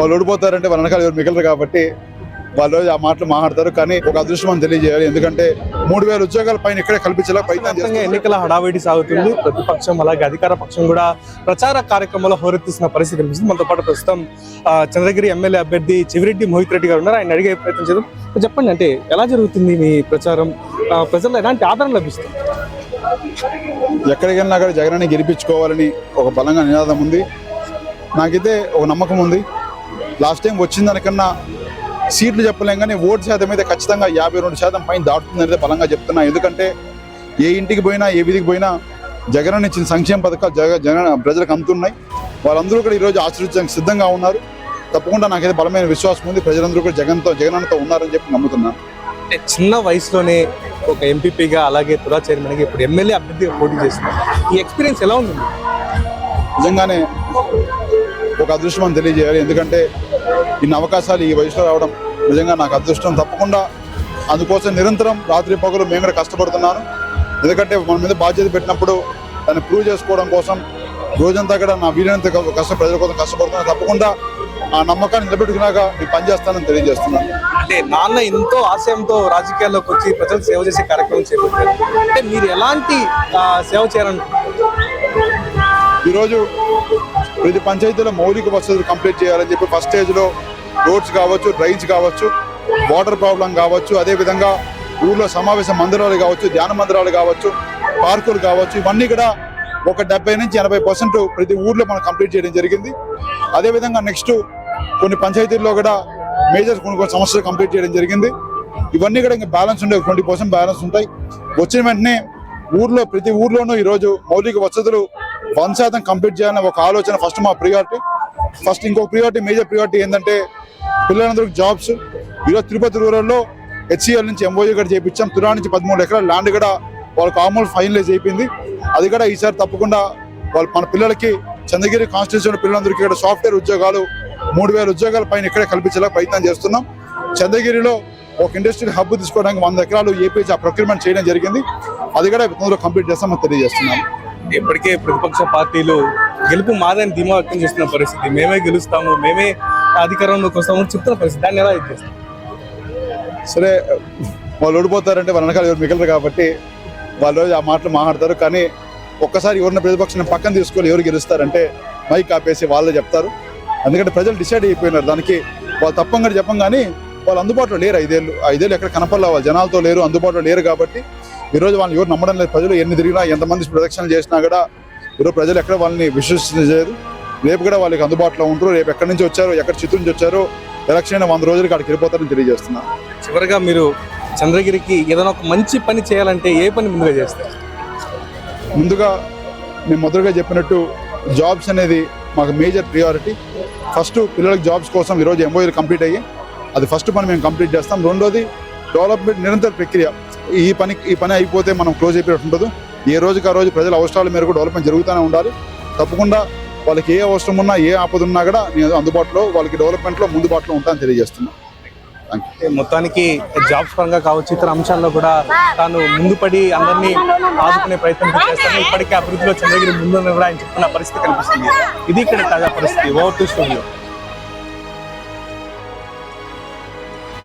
వాళ్ళు ఓడిపోతారంటే వాళ్ళ వెనకాల ఎవరు మిగలరు కాబట్టి వాళ్ళు ఆ మాటలు మాట్లాడతారు. కానీ ఒక అదృష్టం తెలియజేయాలి. ఎందుకంటే మూడు వేల ఉద్యోగాల పైన ఇక్కడే కల్పించేలా ప్రయత్నం ఎన్నికల హడావిడి సాగుతుంది. ప్రతిపక్షం అలాగే అధికార పక్షం కూడా ప్రచార కార్యక్రమంలో హోరెత్తిస్తున్న పరిస్థితి కనిపిస్తుంది. మనతో పాటు ప్రస్తుతం చంద్రగిరి ఎమ్మెల్యే అభ్యర్థి చివిరెడ్డి మోహిత్ రెడ్డి గారు ఉన్నారు. ఆయన అడిగే ప్రయత్నం చేద్దాం. చెప్పండి అంటే ఎలా జరుగుతుంది మీ ప్రచారం? ప్రజల్లో ఎలాంటి ఆదరణ లభిస్తుంది? ఎక్కడికి వెళ్ళినా కూడా జగనాన్ని గెలిపించుకోవాలని ఒక బలంగా నినాదం ఉంది. నాకైతే ఒక నమ్మకం ఉంది. లాస్ట్ టైం వచ్చిన దానికన్నా సీట్లు చెప్పలేం కానీ ఓటు శాతం అయితే ఖచ్చితంగా యాభై రెండు శాతం పైన దాటుతుంది అనేది బలంగా చెప్తున్నా. ఎందుకంటే ఏ ఇంటికి పోయినా ఏ వీధికి పోయినా జగన్ ఇచ్చిన సంక్షేమ పథకాలు జగ జగన్ ప్రజలకు అందుతున్నాయి. వాళ్ళందరూ కూడా ఈరోజు ఆశ్రయించడానికి సిద్ధంగా ఉన్నారు. తప్పకుండా నాకైతే బలమైన విశ్వాసం ఉంది. ప్రజలందరూ కూడా జగన్తో జగనన్నతో ఉన్నారని చెప్పి నమ్ముతున్నాను. అంటే చిన్న వయసులోనే ఒక ఎంపీపీగా అలాగే తులా చైర్మన్గా ఇప్పుడు ఎమ్మెల్యే అభ్యర్థిగా పోటీ చేస్తున్నారు. ఈ ఎక్స్పీరియన్స్ ఎలా ఉంది నిజంగానే ఒక అదృష్టం అని తెలియజేయాలి. ఎందుకంటే ఇన్ని అవకాశాలు ఈ వయసులో రావడం నిజంగా నాకు అదృష్టం. తప్పకుండా అందుకోసం నిరంతరం రాత్రి పగలు మేము కూడా కష్టపడుతున్నాను. ఎందుకంటే మన మీద బాధ్యత పెట్టినప్పుడు దాన్ని ప్రూవ్ చేసుకోవడం కోసం రోజంతా కూడా నా వీలైనంత కష్ట ప్రజల కోసం కష్టపడుతున్నాను తప్పకుండా ఆ నమ్మకాన్ని నిలబెట్టుకున్నాక నేను పనిచేస్తానని తెలియజేస్తున్నాను. అంటే నాన్న ఎంతో ఆశయంతో రాజకీయాల్లోకి వచ్చి ప్రజలకు సేవ చేసే కార్యక్రమం చేపట్టారు. అంటే మీరు ఎలాంటి సేవ చేయాలనుకుంటున్నారు? ఈరోజు ప్రతి పంచాయతీలో మౌలిక వసతులు కంప్లీట్ చేయాలని చెప్పి ఫస్ట్ స్టేజ్లో రోడ్స్ కావచ్చు డ్రైన్స్ కావచ్చు వాటర్ ప్రాబ్లం కావచ్చు అదేవిధంగా ఊర్లో సమావేశ మందిరాలు కావచ్చు ధ్యాన మందిరాలు కావచ్చు పార్కులు కావచ్చు ఇవన్నీ కూడా ఒక డెబ్బై నుంచి ఎనభై పర్సెంట్ ప్రతి ఊర్లో మనం కంప్లీట్ చేయడం జరిగింది. అదేవిధంగా నెక్స్ట్ కొన్ని పంచాయతీల్లో కూడా మేజర్ కొన్ని కొన్ని సమస్యలు కంప్లీట్ చేయడం జరిగింది. ఇవన్నీ కూడా ఇంకా బ్యాలెన్స్ ఉండే ట్వంటీ పర్సెంట్ బ్యాలెన్స్ ఉంటాయి. వచ్చిన వెంటనే ఊర్లో ప్రతి ఊర్లోనూ ఈరోజు మౌలిక వసతులు వన్ శాతం కంప్లీట్ చేయాలనే ఒక ఆలోచన ఫస్ట్ మా ప్రియారిటీ ఫస్ట్ ఇంకో ప్రియారిటీ మేజర్ ప్రియారిటీ ఏంటంటే పిల్లలందరికీ జాబ్స్ ఈరోజు తిరుపతి రూరల్లో హెచ్సిఎల్ నుంచి ఎంఓయూ కూడా చేయించాం తురా నుంచి పదమూడు ఎకరాల ల్యాండ్ కూడా వాళ్ళకి ఆమూల్ ఫైనలైజ్ అయిపోయింది. అది కూడా ఈసారి తప్పకుండా వాళ్ళు మన పిల్లలకి చంద్రగిరి కాన్స్టిట్యూషన్ పిల్లలందరికీ ఇక్కడ సాఫ్ట్వేర్ ఉద్యోగాలు మూడు వేల ఉద్యోగాల పైన ఇక్కడే కల్పించేలా ప్రయత్నం చేస్తున్నాం. చంద్రగిరిలో ఒక ఇండస్ట్రియల్ హబ్ తీసుకోవడానికి వంద ఎకరాలు ఏపీ ప్రొక్యూర్మెంట్ చేయడం జరిగింది. అది కూడా తొందరగా కంప్లీట్ చేస్తామని తెలియజేస్తున్నాం. ఇప్పటికే ప్రతిపక్ష పార్టీలు గెలుపు మాదని ధీమా వ్యక్తం చేస్తున్న పరిస్థితి. మేమే గెలుస్తాము మేమే అధికారంలోకి వస్తాము చెప్తున్న పరిస్థితి. దాన్ని ఎలా ఇది సరే వాళ్ళు ఓడిపోతారంటే వాళ్ళ వెనకాల ఎవరు మిగలరు కాబట్టి వాళ్ళు ఆ మాటలు మాట్లాడతారు. కానీ ఒక్కసారి ఎవరిన ప్రతిపక్షం పక్కన తీసుకొని ఎవరు గెలుస్తారంటే మైక్ ఆపేసి వాళ్ళే చెప్తారు. ఎందుకంటే ప్రజలు డిసైడ్ అయిపోయినారు. దానికి వాళ్ళు తప్పంగా చెప్పం కానీ వాళ్ళు అందుబాటులో లేరు ఐదేళ్ళు. ఐదేళ్ళు ఎక్కడ కనపడలే వాళ్ళు. జనాలతో లేరు అందుబాటులో లేరు కాబట్టి ఈరోజు వాళ్ళని ఎవరు నమ్మడం లేదు. ప్రజలు ఎన్ని తిరిగినా ఎంతమంది ప్రదక్షిణలు చేసినా కూడా ఈరోజు ప్రజలు ఎక్కడ వాళ్ళని విశ్వసించలేదు రేపు కూడా వాళ్ళకి అందుబాటులో ఉంటారు. రేపు ఎక్కడి నుంచి వచ్చారో ఎక్కడ చిత్తూరు నుంచి వచ్చారో ఎలక్షన్ అయిన వంద రోజులకి అక్కడికి వెళ్ళిపోతారని తెలియజేస్తున్నా. చివరిగా మీరు చంద్రగిరికి ఏదైనా ఒక మంచి పని చేయాలంటే ఏ పని ముందుగా చేస్తారు? ముందుగా నేను మొదలుగా చెప్పినట్టు జాబ్స్ అనేది మాకు మేజర్ ప్రియారిటీ ఫస్ట్ పిల్లలకి జాబ్స్ కోసం ఈరోజు ఎంఓఏలు కంప్లీట్ అయ్యి అది ఫస్ట్ పని మేము కంప్లీట్ చేస్తాం. రెండోది డెవలప్మెంట్ నిరంతర ప్రక్రియ. ఈ పని ఈ పని అయిపోతే మనం క్లోజ్ అయిపోయినట్టు ఉండదు. ఏ రోజుకి ఆ రోజు ప్రజల అవసరాల మేరకు డెవలప్మెంట్ జరుగుతూనే ఉండాలి. తప్పకుండా వాళ్ళకి ఏ అవసరం ఉన్నా ఏ ఆపద ఉన్నా కూడా నేను అందుబాటులో వాళ్ళకి డెవలప్మెంట్లో ముందుబాటులో ఉంటానని తెలియజేస్తున్నాను మొత్తానికి జాబ్స్ పరంగా కావచ్చు ఇతర అంశాల్లో కూడా తాను ముందుపడి అందరినీ ఆదుకునే ప్రయత్నం చేస్తాను ఇప్పటికే అభివృద్ధిలో చంద్రగిరి ముందు కూడా ఆయన చెప్తున్న పరిస్థితి కనిపిస్తుంది. ఇది ఇక్కడ తాజా పరిస్థితి. Over to studio.